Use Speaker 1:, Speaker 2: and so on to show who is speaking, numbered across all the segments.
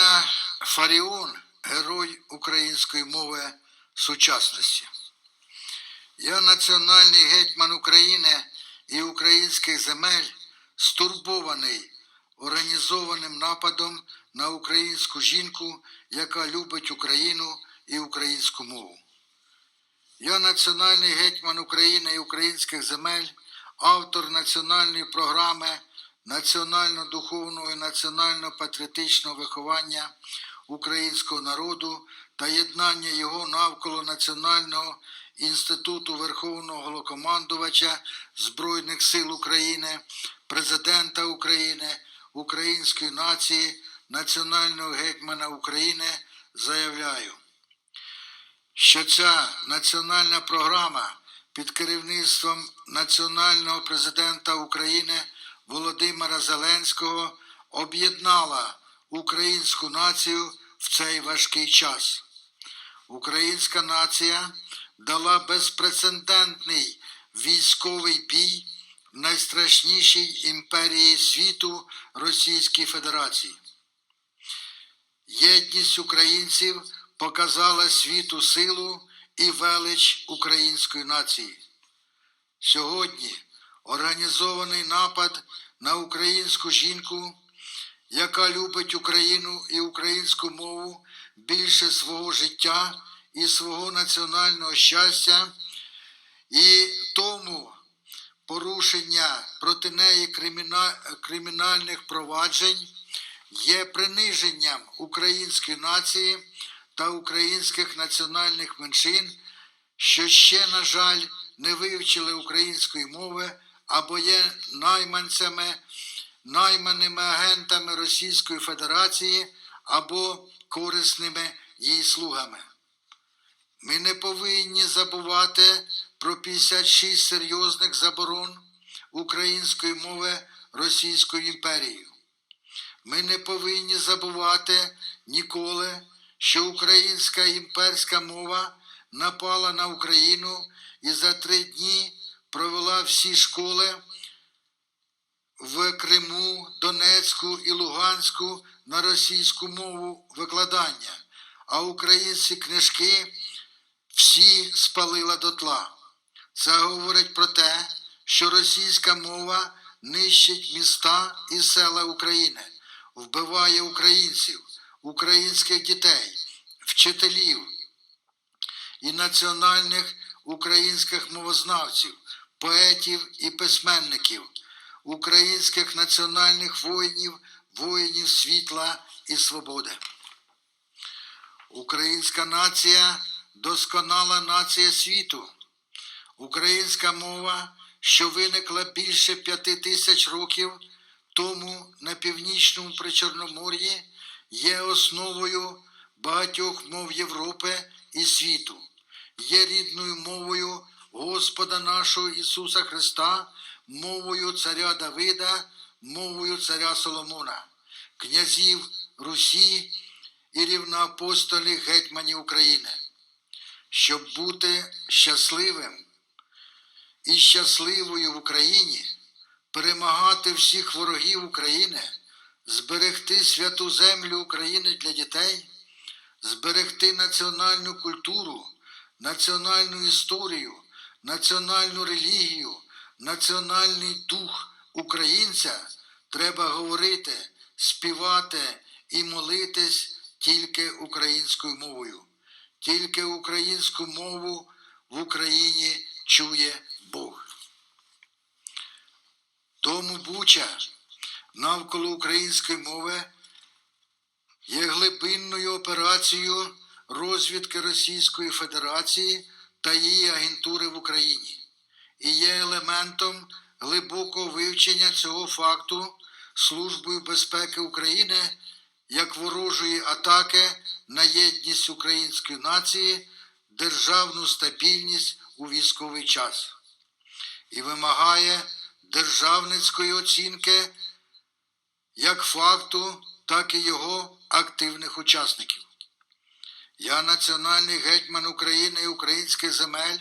Speaker 1: Ірина Фаріон, герой української мови сучасності. Я національний гетьман України і українських земель, стурбований організованим нападом на українську жінку, яка любить Україну і українську мову. Я національний гетьман України і українських земель, автор національної програми національно-духовного і національно-патріотичного виховання українського народу та єднання його навколо Національного інституту Верховного Голокомандувача Збройних сил України, Президента України, Української нації, Національного гетьмана України заявляю що ця національна програма під керівництвом національного президента України Володимира Зеленського об'єднала українську націю в цей важкий час. Українська нація дала безпрецедентний військовий бій в найстрашнішій імперії світу Російській Федерації. Єдність українців показала світу силу і велич української нації. Сьогодні організований напад на українську жінку, яка любить Україну і українську мову більше свого життя і свого національного щастя, і тому порушення проти неї кримінальних проваджень є приниженням української нації та українських національних меншин, що ще, на жаль, не вивчили української мови або є найманцями, найманими агентами Російської Федерації або корисними її слугами. Ми не повинні забувати про 56 серйозних заборон української мови Російською імперією. Ми не повинні забувати ніколи, що українська імперська мова напала на Україну і за три дні провела всі школи в Криму, Донецьку і Луганську на російську мову викладання, а українські книжки всі спалила дотла. Це говорить про те, що російська мова нищить міста і села України, вбиває українців, українських дітей, вчителів і національних українських мовознавців, поетів і письменників, українських національних воїнів, воїнів світла і свободи. Українська нація досконала нація світу. Українська мова, що виникла більше п'яти тисяч років тому на північному Причорномор'ї, є основою багатьох мов Європи і світу, є рідною мовою Господа нашого Ісуса Христа, мовою царя Давида, мовою царя Соломона, князів Русі і рівноапостолів гетьманів України. Щоб бути щасливим і щасливою в Україні, перемагати всіх ворогів України, зберегти святу землю України для дітей, зберегти національну культуру, національну історію, національну релігію, національний дух українця, треба говорити, співати і молитись тільки українською мовою. Тільки українську мову в Україні чує Бог. Тому Буча навколо української мови є глибинною операцією розвідки Російської Федерації та її агентури в Україні і є елементом глибокого вивчення цього факту Службою безпеки України як ворожої атаки на єдність української нації, державну стабільність у військовий час і вимагає державницької оцінки як факту, так і його активних учасників. Я, національний гетьман України і українських земель,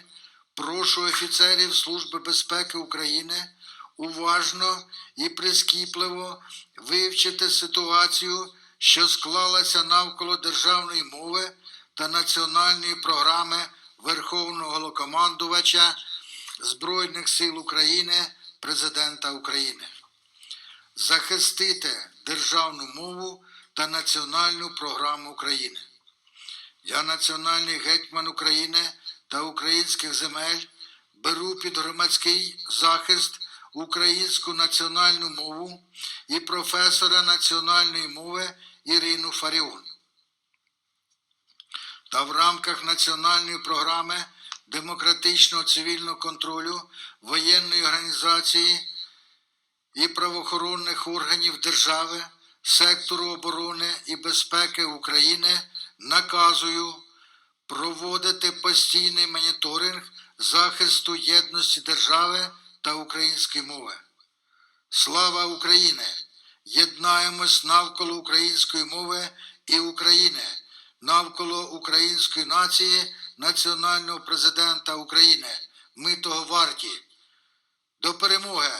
Speaker 1: прошу офіцерів Служби безпеки України уважно і прискіпливо вивчити ситуацію що склалася навколо державної мови та національної програми Верховного Головнокомандувача Збройних сил України, Президента України. Захистити державну мову та національну програму України. Я, національний гетьман України та українських земель, беру під громадський захист українську національну мову і професора національної мови Ірину Фаріон. Та в рамках національної програми демократичного цивільного контролю воєнної організації і правоохоронних органів держави, сектору оборони і безпеки України наказую проводити постійний моніторинг захисту єдності держави та української мови. Слава Україні! Єднаємось навколо української мови і України, навколо української нації, національного президента України. Ми того варті. До перемоги!